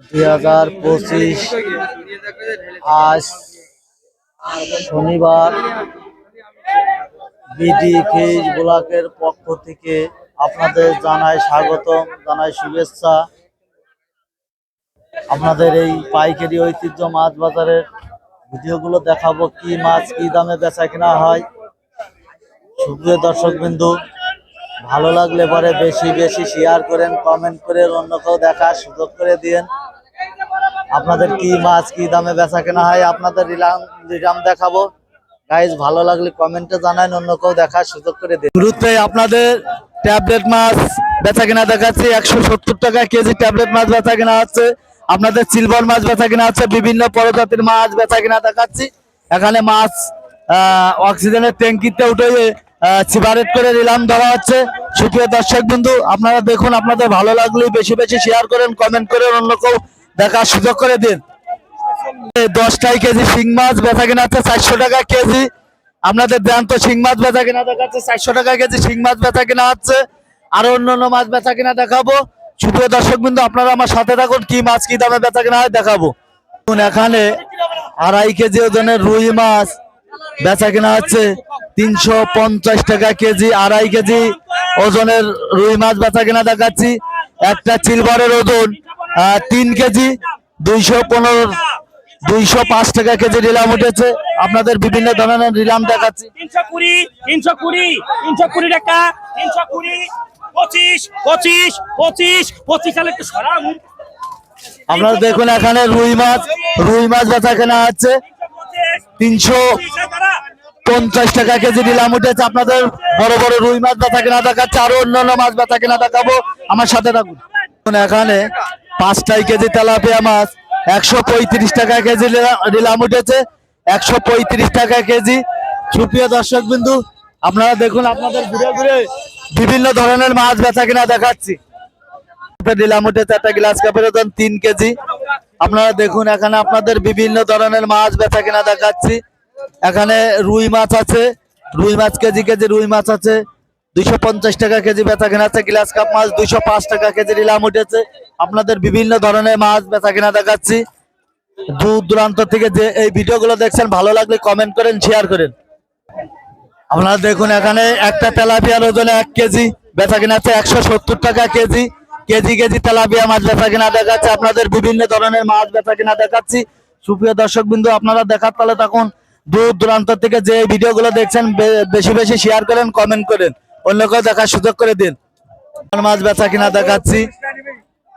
দুই হাজার পঁচিশ আজ শনিবার বিডি ফিজ ব্লকের পক্ষ থেকে আপনাদের জানাই স্বাগতম, জানাই শুভেচ্ছা। আপনাদের এই পাইকারি ঐতিহ্য মাছ বাজারের ভিডিওগুলো দেখাবো, কি মাছ, কি দামে বেচা কেনা হয়। সুপ্রিয় দর্শক বিন্দু ভালো লাগলে পরে বেশি বেশি শেয়ার করেন কমেন্ট করে অন্যকেও দেখার সুযোগ করে দিন আপনাদের কি মাছ কি দামে বেচা কেনা হয় আপনাদের রিলাম রিলাম দেখাবো। গাইজ ভালো লাগলে কমেন্টে জানান অন্যকেও দেখার সুযোগ করে দিন। শুরুতে আপনাদের ট্যাবলেট মাছ বেচা কেনা দেখাচ্ছি। একশো সত্তর টাকা কেজি ট্যাবলেট মাছ বেচা কেনা হচ্ছে আপনাদের সিলভার মাছ বেচা কেনা হচ্ছে বিভিন্ন প্রজাতির মাছ বেচা কেনা দেখাচ্ছি। এখানে মাছ অক্সিজেনের ট্যাঙ্কিতে উঠে সিগারেট করে নিলাম দেওয়া হচ্ছে। সুপ্রিয় দর্শক বন্ধু, আপনারা দেখুন, আপনাদের ভালো লাগলে বেশি বেশি শেয়ার করেন কমেন্ট করেন, অন্য কেউ দেখার সুযোগ করে দিন। দশটাই কেজি শিং মাছ বেচা কেনা হচ্ছে চারশো টাকা কেজি। আপনাদের তো, শিং মাছ বেচা কেনা দেখাচ্ছে, চারশো টাকা কেজি শিং মাছ বেচা কেনা হচ্ছে। আরও অন্য অন্য মাছ বেচা কেনা দেখাবো। সুপ্রিয় দর্শক বিন্দু আপনারা আমার সাথে থাকুন, কি মাছ কি দামে বেচা কেনা হয় দেখাবো। এখানে আড়াই কেজি ওজনের রুই মাছ বেচা কেনা হচ্ছে। তিনশো পঞ্চাশ টাকা কেজি, আড়াই কেজি ওজনের রুই মাছ বেচা কেনা দেখাচ্ছি। একটা সিলভারের ওজন তিন কেজি দুইশো পনেরো দুইশো পাঁচ টাকা কেজি নিলাম উঠেছে। আপনাদের বিভিন্ন ধরনের নিলাম দেখাচ্ছি। তিনশো কুড়ি তিনশো কুড়ি তিনশো কুড়ি টাকা তিনশো কুড়ি পঁচিশ পঁচিশ পঁচিশ পঁচিশ সালে একটু সরা মুখ আপনারা দেখুন এখানে রুই মাছ রুই মাছ বেচা কেনা হচ্ছে। তিনশো পঞ্চাশ টাকা কেজি নিলাম উঠেছে। আপনাদের বড় বড় রুই মাছ বেচা কেনা দেখাচ্ছে আরও অন্যান্য মাছ বেচা কেনা দেখাবো। আমার সাথে থাকুন। এখানে পাঁচটাই কেজি তেলাপিয়া মাছ, একশো পঁয়ত্রিশ টাকা কেজি নিলা- নিলাম উঠেছে, একশো পঁয়ত্রিশ টাকা কেজি। সুপ্রিয় দর্শক বিন্দু, আপনারা দেখুন আপনাদের ঘুরে ঘুরে বিভিন্ন ধরনের মাছ বেচা কিনা দেখাচ্ছি। নিলাম উঠেছে একটা গ্লাস কাপের ওজন তিন কেজি। আপনারা দেখুন এখানে আপনাদের বিভিন্ন ধরনের মাছ বেচা কিনা দেখাচ্ছি। এখানে রুই মাছ আছে, রুই মাছ কেজি কেজি রুই মাছ আছে। দুইশো পঞ্চাশ টাকা কেজি বেচা কেনা আছে, গ্লাস কাপ মাছ দুইশো পাঁচ টাকা কেজি নিলাম উঠেছে। আপনাদের বিভিন্ন ধরনের মাছ বেচা কেনা দেখাচ্ছি। দূর দূরান্ত থেকে যে এই ভিডিওগুলো দেখছেন, ভালো লাগলে কমেন্ট করেন শেয়ার করেন। আপনারা দেখুন এখানে একটা তেলাপিয়ার ওজনে এক কেজি বেচা কিনা আছে একশো সত্তর টাকা কেজি। কেজি কেজি তেলাপিয়া মাছ বেচা কিনা দেখাচ্ছে। আপনাদের বিভিন্ন ধরনের মাছ বেচা কিনা দেখাচ্ছি। সুপ্রিয় দর্শক বিন্দু আপনারা দেখার তাহলে তখন দূর দূরান্ত থেকে যে ভিডিওগুলো দেখছেন বেশি বেশি শেয়ার করেন কমেন্ট করেন। অন্য কেউ দেখার সুযোগ করে দিন। মাছ বেচা কিনা দেখাচ্ছি।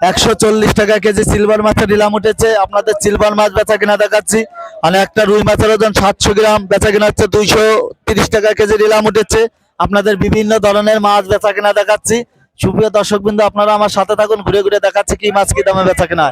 একশো চল্লিশ টাকা কেজি সিলভার মাছের নিলাম উঠেছে। আপনাদের সিলভার মাছ বেচা কিনা দেখাচ্ছি। মানে একটা রুই মাছের ওজন সাতশো গ্রাম, বেচা কিনা হচ্ছে দুইশো তিরিশ টাকা কেজি নিলাম উঠেছে। আপনাদের বিভিন্ন ধরনের মাছ বেচা কিনা দেখাচ্ছি। সুপ্রিয় দর্শক বিন্দু আপনারা আমার সাথে থাকুন, ঘুরে ঘুরে দেখাচ্ছি কি মাছ কি দামে বেচা কিনা।